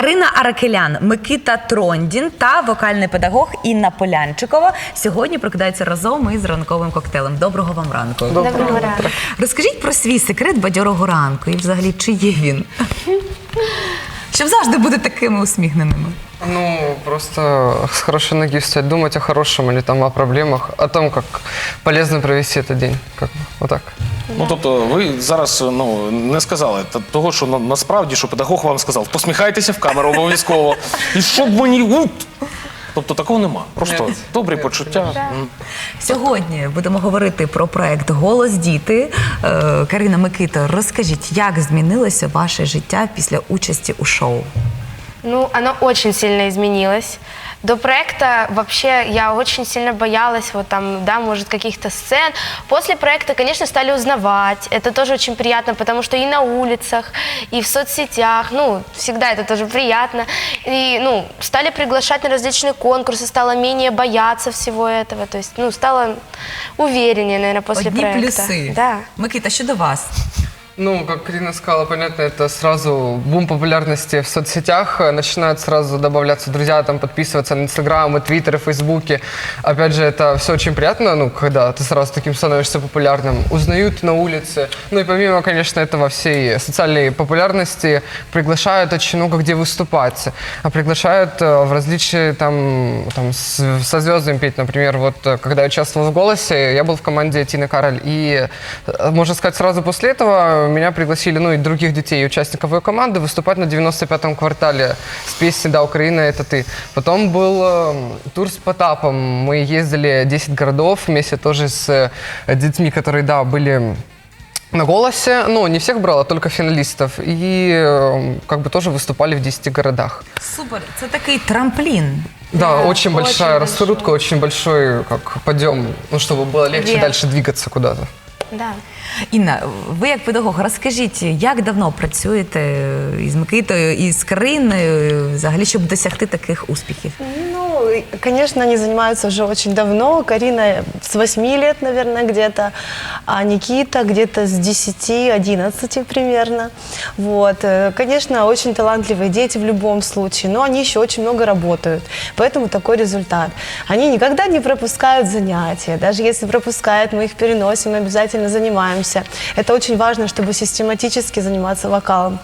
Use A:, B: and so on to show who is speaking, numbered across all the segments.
A: Карина Аракелян, Микита Трондін та вокальний педагог Інна Полянчикова сьогодні прокидаються разом із ранковим коктейлем. Доброго вам ранку.
B: Доброго ранку.
A: Розкажіть про свій секрет бадьорого ранку і взагалі чи є він? Щоб завжди бути такими усміхненими.
C: Ну, просто с хорошей ноги встать, думать о хорошем или там о проблемах, о том, как полезно провести этот день. Как бы, вот так.
D: Ну тобто, ви зараз ну не сказали та- того, що на, насправді що педагог вам сказав, посміхайтеся в камеру обов'язково. І щоб мені гуд. Тобто такого нема. Просто добрі почуття.
A: Сьогодні будемо говорити про проект Голос діти. Е, Карина Микита, розкажіть, як змінилося ваше життя після участі у шоу?
B: Ну, оно очень сильно изменилось. До проекта вообще я очень сильно боялась, вот там, да, может, каких-то сцен. После проекта, конечно, стали узнавать. Это тоже очень приятно, потому что и на улицах, и в соцсетях, ну, всегда это тоже приятно. И, ну, стали приглашать на различные конкурсы, стало менее бояться всего этого. То есть, ну, стало увереннее, наверное, после
A: Одні
B: проекта.
A: плюси.
B: Да.
A: Микита, що до вас?
C: Ну, как Карина сказала, понятно, это сразу бум популярности в соцсетях. Э, Начинают сразу добавляться друзья, там подписываться на Инстаграм, и Твиттер, и Фейсбуке. Опять же, это все очень приятно, ну, когда ты сразу таким становишься популярным. Узнают на улице. Ну и помимо, конечно, этого всей социальной популярности, приглашают очень много где выступать. А приглашают э, в различные там, там с- со звездами петь. Например, вот э, когда я участвовал в «Голосе», я был в команде Тины Кароль. И, можно сказать, сразу после этого меня пригласили, ну и других детей, и участников ее команды, выступать на 95-м квартале с песней «Да, Украина, это ты». Потом был э, тур с Потапом. Мы ездили 10 городов вместе тоже с э, детьми, которые, да, были на голосе, ну, не всех брал, а только финалистов. И э, как бы тоже выступали в 10 городах.
A: Супер, це такий трамплін.
C: Да, очень
B: очень
C: большая
B: большой.
C: раскрутка, очень большой как подъем, ну, чтобы было легче
B: Вверх.
C: дальше двигаться куда-то.
B: Да.
A: Інна, ви як педагог, розкажіть, як давно працюєте із Микитою із Криною Кариною, взагалі, щоб досягти таких успіхів?
E: Ну, конечно, они занимаются уже очень давно. Карина с 8 лет, наверное, где-то, а Никита где-то с 10-11 примерно. Вот. Э, Конечно, очень талантливые дети в любом случае, но они еще очень много работают. Поэтому такой результат. Они никогда не пропускают занятия. Даже если пропускают, мы их переносим, обязательно занимаемся. Это очень важно, чтобы систематически заниматься вокалом.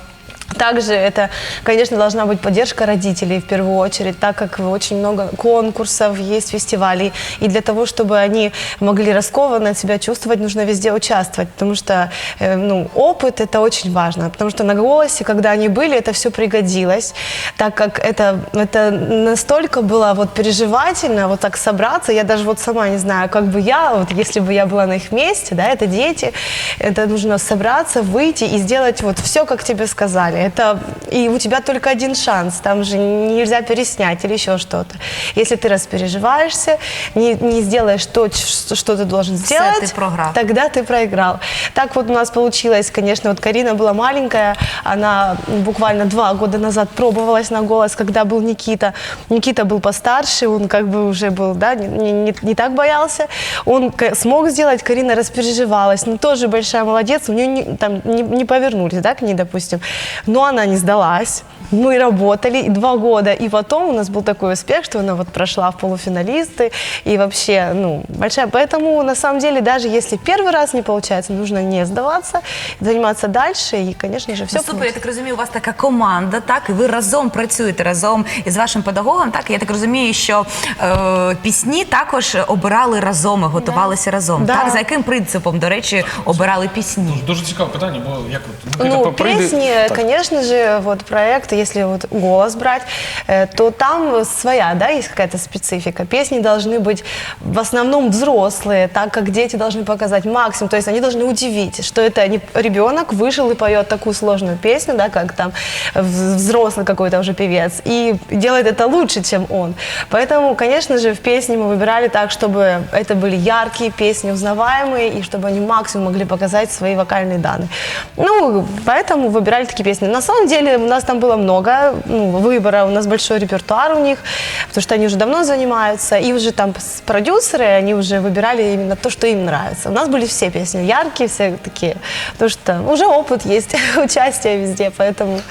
E: Также это, конечно, должна быть поддержка родителей в первую очередь, так как очень много конкурсов, есть фестивалей. И для того, чтобы они могли раскованно себя чувствовать, нужно везде участвовать, потому что э, ну, опыт это очень важно. Потому что на голосе, когда они были, это все пригодилось, так как это, это настолько было вот переживательно, вот так собраться. Я даже вот сама не знаю, как бы я, вот если бы я была на их месте, да, это дети, это нужно собраться, выйти и сделать вот все, как тебе сказали. Это и у тебя только один шанс, там же нельзя переснять или еще что-то. Если ты распереживаешься, не, не сделаешь то, ч- что ты должен сделать,
A: ты програл.
E: тогда ты проиграл. Так вот у нас получилось, конечно, вот Карина была маленькая, она буквально два года назад пробовалась на голос, когда был Никита. Никита был постарше, он как бы уже был, да, не, не- не- так боялся. Он смог сделать, Карина распереживалась, ну тоже большая молодец, у нее не, там не, не повернулись, да, к ней, допустим. Но она не сдалась. Мы работали и два года, и потом у нас был такой успех, что она вот прошла в полуфиналисты, и вообще, ну, большая. Поэтому, на самом деле, даже если первый раз не получается, нужно не сдаваться, заниматься дальше, и, конечно же, все
A: Ну, супер, я так розумію, у вас така команда, так, і ви разом працюєте разом із вашим педагогом. Так, і я так розумію, що е, пісні також обирали разом і готувалися разом.
E: Да.
A: Так, за яким принципом, до речі, обирали пісні?
D: Дуже цікаве питання, бо як от Микита
E: Ну,
D: прийде-
E: песни,
D: Так.
E: конечно же, вот проект, если вот голос брать, э, то там своя, да, есть какая-то специфика. Песни должны быть в основном взрослые, так как дети должны показать максимум, то есть они должны удивить, что это не ребенок вышел и поет такую сложную песню, да, как там вз- взрослый какой-то уже певец, и делает это лучше, чем он. Поэтому, конечно же, в песни мы выбирали так, чтобы это были яркие песни, узнаваемые, и чтобы они максимум могли показать свои вокальные данные. Ну, поэтому выбирали такие песни. На самом деле у нас там было много ну, выбора, у нас большой репертуар у них, потому что они уже давно занимаются, и уже там с- продюсеры, они уже выбирали именно то, что им нравится. У нас были все песни яркие, все такие, потому что уже опыт есть, участие везде, поэтому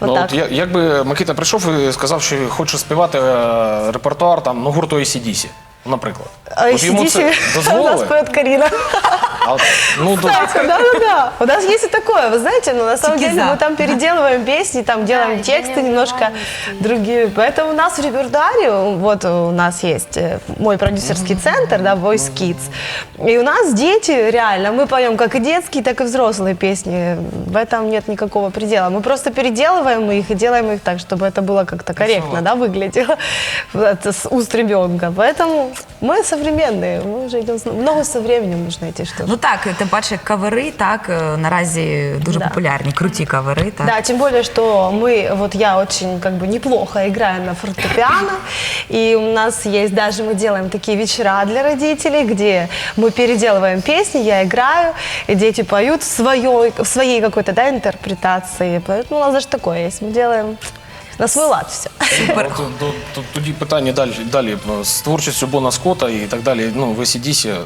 E: вот
D: ну,
E: так.
D: от я- якби Микита прийшов і сказав, що хоче співати е, репертуар там, ну, гурту ACDC, Наприклад.
E: А
D: От йому це
E: у нас
D: дозволили?
E: поет Карина.
D: А ну, до-
E: Кстати, да, да, да. У нас есть и такое, вы знаете, но на самом деле мы там переделываем песни, там делаем тексты
B: не
E: немножко другие. Поэтому у нас в репертуаре, вот у нас есть э, мой продюсерский центр, да, Voice Kids. И у нас дети, реально, мы поем как и детские, так и взрослые песни. В этом нет никакого предела. Мы просто переделываем их и делаем их так, чтобы это было как-то корректно, да, выглядело с уст ребенка. Поэтому мы современные, мы уже идем, с- много со временем нужно идти, что
A: Ну так, тим паче кавери, так е, наразі дуже
E: Да.
A: популярні, круті кавери. Так.
E: Да, тем более, что мы, вот я очень как бы неплохо играю на фортепиано, и у нас есть даже, мы делаем такие вечера для родителей, где мы переделываем песни, я играю, и дети поют в своей, в своей какой-то, да, интерпретации, поэтому у нас даже такое есть, мы делаем на свой лад все.
A: Супер.
D: От, до- до- тоді питання далі, далі е, з творчістю Бона Скотта і так далі. Ну, в ACDC,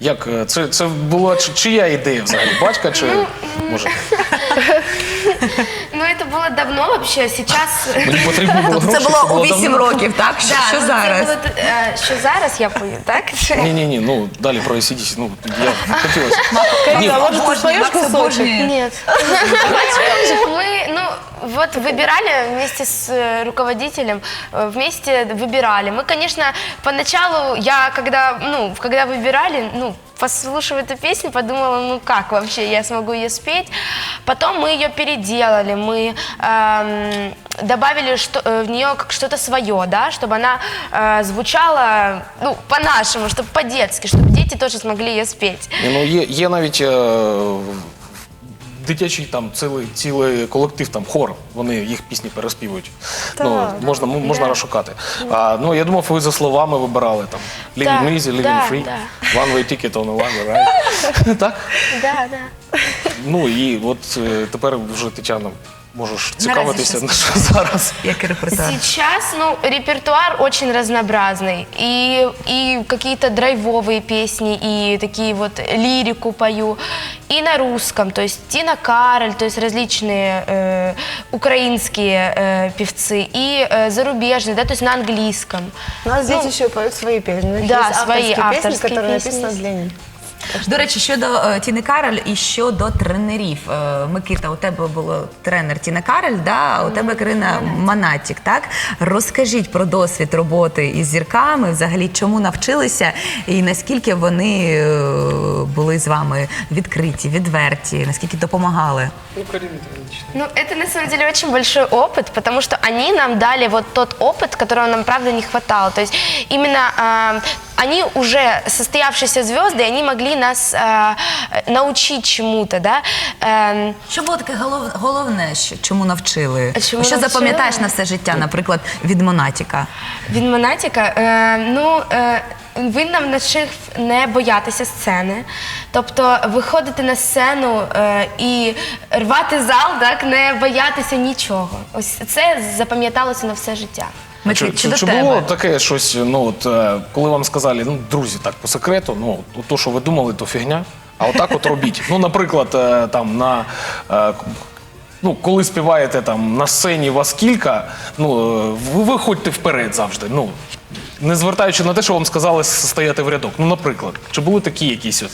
D: як е, це, це була чи- чия ідея взагалі? Батька чи може?
B: Ну, это было давно вообще, сейчас...
D: Мені потрібно було
A: Тобто
D: гроші.
A: це було у 8
D: давно.
A: років, так? Що, що
B: ну, це
A: зараз?
B: було т- е, що зараз я пою, так?
D: Ні, ні, ні, ну далі про ACDC, ну я хотілося.
E: Карина, может, ты
A: Обожнюю,
E: споешь
A: Макс
E: кусочек?
A: обожнює.
B: Нет. Мы, ну, вот выбирали вместе с э, руководителем, э, вместе выбирали. Мы, конечно, поначалу, я когда, ну, когда выбирали, ну, послушав эту песню, подумала, ну как вообще я смогу ее спеть. Потом мы ее переделали, мы эм, добавили что, э, в нее как что-то свое, да, чтобы она э, звучала, ну, по-нашему, чтобы по-детски, чтобы дети тоже смогли ее спеть.
D: Ні, Ну, є, є навіть е, дитячий там цілий, цілий колектив, там хор, вони їх пісні переспівують. Ну, можна, м- можна розшукати. А, ну, я думав, ви за словами вибирали там Living
B: Да,
D: easy, living
B: да,
D: free, one way ticket on a one way, right? так?
B: Да, да.
D: Ну і от е, тепер вже Тетяна, можеш цікавитися,
A: щас.
D: на що зараз.
A: Який репертуар?
B: Сейчас, ну, репертуар очень разнообразный. И, и какие-то драйвовые песни, и такие вот лирику пою. И на русском, то есть Тина Кароль, то есть различные э, украинские э, певцы, и э, зарубежные, да, то есть на английском.
E: У нас дети
B: Ну,
E: еще поют свои песни. У них
B: да,
E: есть
B: свои
E: авторские песни,
B: авторские
E: которые
B: песни
E: написаны
B: есть.
E: для них.
A: До речі, щодо е, Тіни Кароль і щодо тренерів. Е, Микита, у тебе було тренер Тіна Кароль, да? а у тебе Карина Манатік, так? Розкажіть про досвід роботи із зірками, взагалі, чому навчилися і наскільки вони е, були з вами відкриті, відверті, наскільки допомагали?
C: Ну, Карина, ты начни.
B: Ну, это на самом деле очень большой опыт, потому что они нам дали вот тот опыт, которого нам, правда, не хватало. То есть именно э, они уже состоявшиеся звезды, и они могли нас э, научить чему-то, да. Эм,
A: Що було таке голов- головне, що- чому навчили?
B: А чому
A: що
B: навчили?
A: запам'ятаєш на все життя, наприклад, від Монатіка?
B: Від Монатіка, е, ну е, він нам навчив не боятися сцени, тобто виходити на сцену е, і рвати зал, так не боятися нічого. Ось це запам'яталося на все життя.
A: Микит,
D: Чи,
A: чи
D: чи,
A: до
D: чи
A: тебе?
D: було таке щось, ну от е, коли вам сказали, ну друзі, так по секрету, ну от то, що ви думали, то фігня. А отак от робіть. Ну, наприклад, е, там на е, ну, коли співаєте там на сцені вас кілька, ну ви виходьте вперед завжди. Ну не звертаючи на те, що вам сказали стояти в рядок. Ну, наприклад, чи були такі якісь от,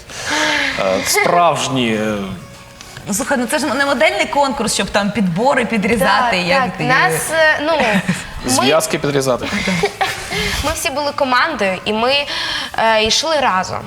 D: справжні.
A: Ну, слухай, ну це ж не модельний конкурс, щоб там підбори підрізати.
B: Так,
A: як
B: так,
A: ти-
B: нас, ну, ми,
D: Зв'язки підрізати.
B: ми всі були командою і ми е, йшли разом.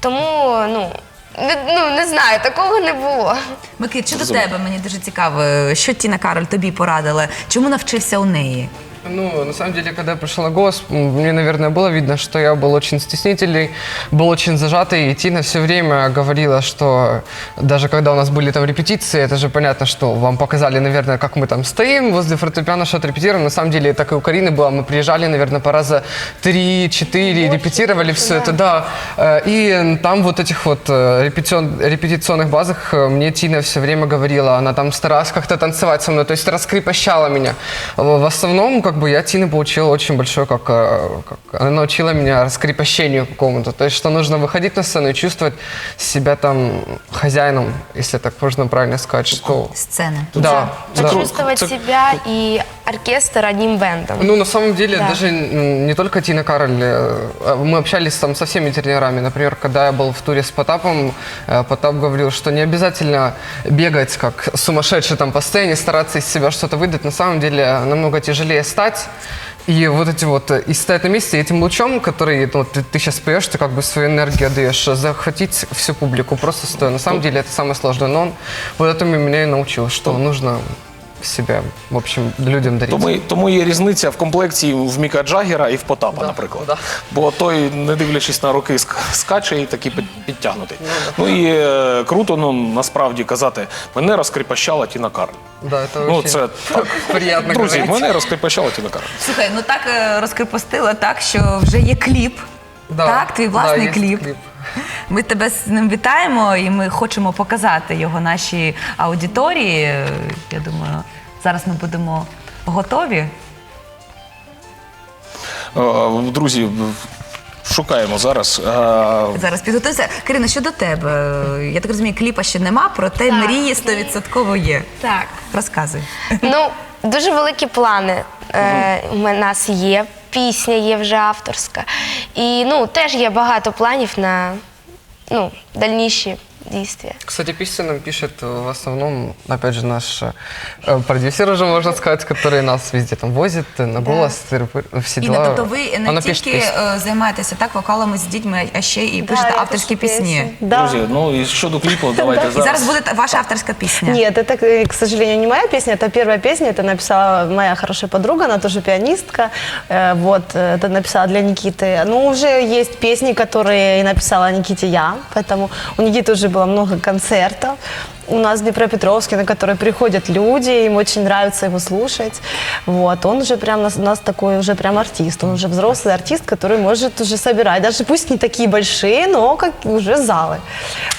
B: Тому, ну, не, ну, не знаю, такого не було.
A: Микит, що до тебе? Мені дуже цікаво, що Тіна Кароль тобі порадила? Чому навчився у неї?
C: Ну, на самом деле, когда я голос, м, мне, наверное, было видно, что я был очень стеснительный, был очень зажатый, и Тина все время говорила, что даже когда у нас были там репетиции, это же понятно, что вам показали, наверное, как мы там стоим возле фортепиано, что-то репетируем. На самом деле, так и у Карины было, мы приезжали, наверное, по раза три-четыре, репетировали все это, да. Э, И там вот этих вот э, репетион- репетиционных базах э, мне Тина все время говорила, она там старалась как-то танцевать со мной, то есть раскрепощала меня. В основном, как бы, я Тины получил очень большое, как, э, как она научила меня раскрепощению какому-то, то есть, что нужно выходить на сцену и чувствовать себя там хозяином, если так можно правильно сказать, что...
A: Сцени.
C: Да, да.
B: Почувствовать себя и оркестр одним бендом.
C: Ну, на самом деле,
B: Да.
C: даже м, не только Тина Кароль, э, мы общались там со всеми тренерами. Например, когда я был в туре с Потапом, э, Потап говорил, что не обязательно бегать как сумасшедший там по сцене, стараться из себя что-то выдать. На самом деле, намного тяжелее стать. И вот эти вот, э, и стоять на месте, этим лучом, который ну, ты, сейчас поешь, ты как бы свою энергию отдаешь, захватить всю публику просто стоя. На самом деле это самое сложное. Но он вот этому меня и научил, что нужно себя, в общем, людям дарить.
D: Тому, тому є різниця в комплекції в Міка Джаггера і в Потапа, наприклад.
C: да.
D: Бо той, не дивлячись на роки, ск- скаче і такий під- підтягнутий. Ну і е, круто, ну насправді казати, мене розкріпощала Тіна Кароль.
C: Да, это
D: Ну,
C: очень
D: це так.
C: приятно
D: Друзі,
C: говорить.
D: мене розкріпощала Тіна Кароль.
A: Слухай, ну так е, розкрепостила так, що вже є кліп.
C: Да,
A: так, твій
C: да,
A: власний
C: є
A: кліп.
C: кліп.
A: Ми тебе з ним вітаємо і ми хочемо показати його нашій аудиторії. Я думаю, зараз ми будемо готові.
D: Е, Друзі, шукаємо зараз. Е,
A: Зараз підготуйся. Карина, щодо тебе, я так розумію, кліпа ще нема, проте
B: Так.
A: мрії стовідсотково є.
B: Так.
A: Розказуй.
B: Ну, дуже великі плани е, у мен- нас є. Пісня є вже авторська. І ну, теж є багато планів на ну, дальніші дійствия.
C: Кстати, песню нам пишет э, в основном, опять же, наш э, продюсер уже, можно сказать, который нас везде там возит, э, на голос, тыры-пыры, все
A: Інна,
C: дела.
A: тобто ви не
C: Она пишет
A: тільки
C: песни.
A: е, займаєтеся так вокалами з дітьми, а ще і
E: Да,
A: пишете
E: я
A: авторські
E: пишу
A: пісні.
E: песни. Да.
D: Друзі, ну і щодо кліпу, давайте
A: І
D: зараз.
A: зараз буде та- ваша авторська пісня.
E: Нет, это, э, к сожалению, не моя песня, это первая песня, это написала моя хорошая подруга, она тоже пианистка, Э, вот, э, это написала для Никиты. Ну, уже есть песни, которые написала Никите я, поэтому у Никиты уже было много концертов. У нас в Днепропетровске, на которые приходят люди, им очень нравится его слушать. Вот, он уже прям нас- у нас такой уже прям артист, он уже взрослый артист, который может уже собирать, даже пусть не такие большие, но как уже залы.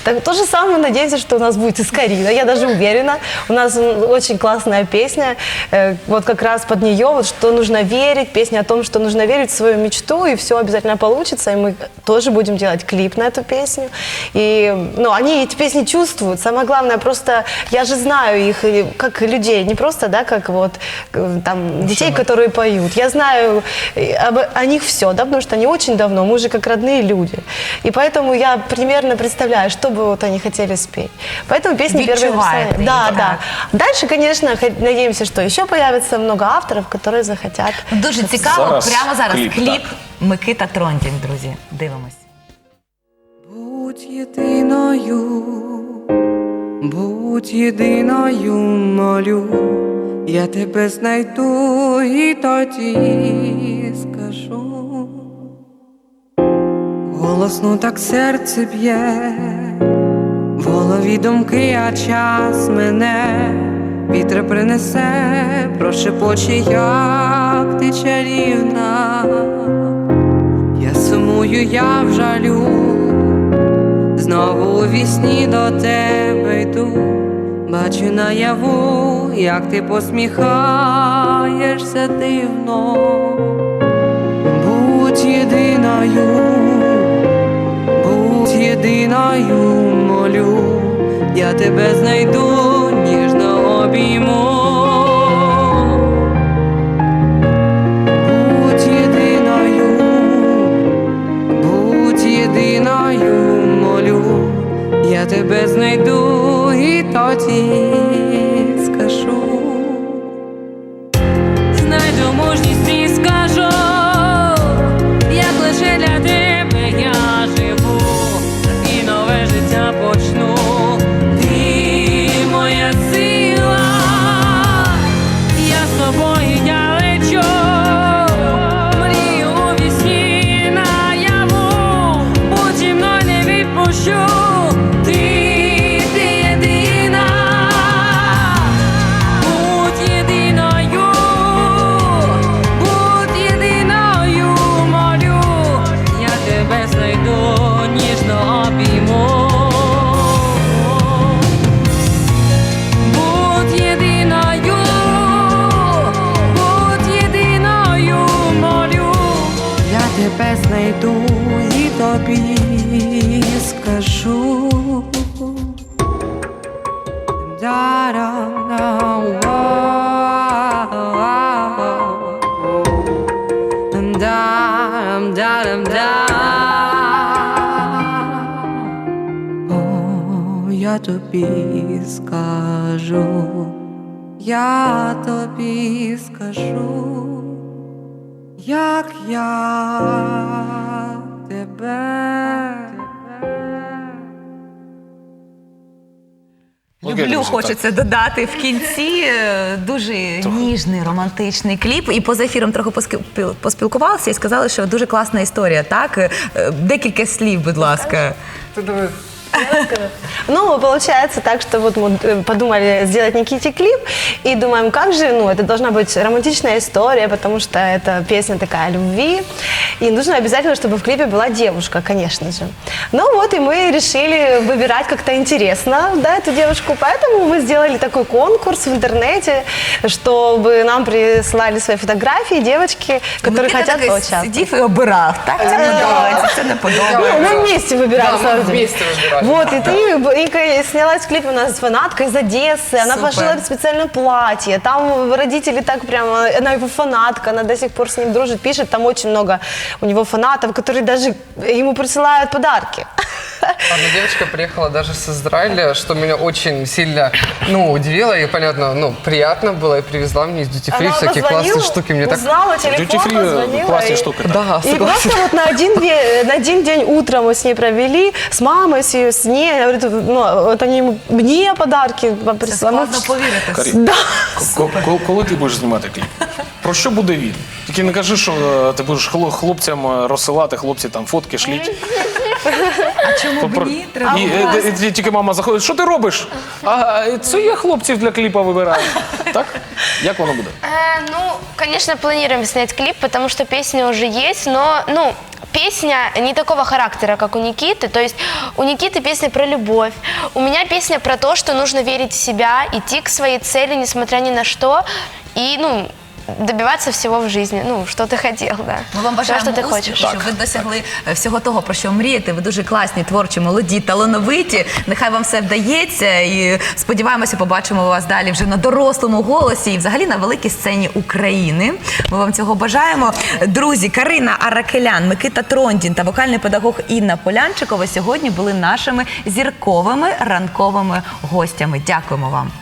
E: Так, то же самое, надеемся, что у нас будет и с Кариной, я даже уверена. У нас очень классная песня, э, вот как раз под нее, вот что нужно верить, песня о том, что нужно верить в свою мечту, и все обязательно получится, и мы тоже будем делать клип на эту песню. И, ну, они эти песни чувствуют, самое главное, просто я же знаю их как людей, не просто, да, как вот э, там детей, которые поют. Я знаю э, об, о них все, да, потому что они очень давно, мы уже как родные люди. И поэтому я примерно представляю, что бы вот они хотели спеть. Поэтому песни первые
A: Відчуваєте
E: написали.
A: їх,
E: Да,
A: так.
E: да. Дальше, конечно, хо- надеемся, что еще появится много авторов, которые захотят.
A: Дуже цікаво,
D: Зараз
A: прямо зараз
D: кліп,
A: кліп,
D: так.
A: Микита Тронтін, друзі. Дивимось.
F: Будь єдиною, будь єдиною, молю, я тебе знайду і тоді скажу. Голосно так серце б'є, в голові думки, а час мене вітер принесе, прошепоче, як ти чарівна. Я сумую, я в жалю, знову у вісні до тебе йду, бачу наяву, як ти посміхаєшся дивно, будь єдиною, будь єдиною, молю, я тебе знайду, ніжно обійму. sure О, Я тобі скажу, я тобі скажу, як я тебе.
A: Люблю,
D: друзі,
A: хочеться додати в кінці Дуже дуже ніжний романтичний кліп. І поза ефіром трохи поспілкувалися і сказали, що дуже класна історія. Так, Е, е, декілька слів, будь ласка.
C: Ти давай
E: Ну, получается так, что вот мы э, подумали сделать Никите клип и думаем, как же, ну, это должна быть романтичная история, потому что это песня такая о любви, и нужно обязательно, чтобы в клипе была девушка, конечно же. Ну вот, и мы решили выбирать как-то интересно, да, эту девушку, поэтому мы сделали такой конкурс в интернете, чтобы нам прислали свои фотографии девочки, которые
A: Микита
E: хотят
A: такий
E: поучаствовать.
A: сидів і обирав. Так, це подобається, це не
E: Ну,
A: подобається.
E: мы вместе выбирали.
C: Да, мы
E: сразу.
C: вместе выбирали.
E: Вот, и ты, Ика снялась в клипе у нас фанатка из Одессы. Она
A: Супер.
E: пошила специальное платье. Там родители так прямо, она его фанатка, она до сих пор с ним дружит, пишет. Там очень много у него фанатов, которые даже ему присылают подарки.
C: Одна девочка приехала даже с Израиля, что меня очень сильно, ну, удивило и, понятно, ну, приятно было, и привезла мне из Duty Free
E: Она
C: всякие
E: позвонила,
C: классные штуки. Мне так...
E: узнала телефон,
D: Duty Free
E: позвонила.
D: классные
E: и-
D: штуки.
C: Да,
E: И
C: согласен.
E: просто вот на один, ве- на один день утро мы с ней провели, с мамой, с, ее, с ней. Она говорит, ну, вот они ему- мне подарки вам
A: Це
E: прислали. Мы
A: складно повірити.
D: Карі,
E: Да.
D: ко- ко- коли ти будеш знімати кліп? Про що буде він? Тільки не кажи, що е, ти будеш хло- хлопцям е, розсилати, хлопці там фотки шліть.
A: А чому
D: Про-
A: б ні? Треба
D: І, е, е, е, тільки мама заходить, що ти робиш? А е, це я хлопців для кліпа вибираю. Так? Як воно буде?
B: Э, ну, конечно, планируем снять клип, потому что песня уже есть, но, ну, песня не такого характера, как у Никиты. То есть у Никиты песня про любовь. У меня песня про то, что нужно верить в себя, идти к своей цели, несмотря ни на что. И, ну, добиваться всего в жизни. Ну, что ты хотел, да.
A: Ми вам
B: Всё,
A: бажаємо
B: что ты
A: успіху,
B: хочешь.
A: щоб ви досягли е, всього того, про що мрієте. Ви дуже класні, творчі, молоді, талановиті. Нехай вам все вдається. І сподіваємося, побачимо вас далі вже на дорослому голосі і взагалі на великій сцені України. Ми вам цього бажаємо. Друзі, Карина Аракелян, Микита Трондін та вокальний педагог Інна Полянчикова сьогодні були нашими зірковими ранковими гостями. Дякуємо вам.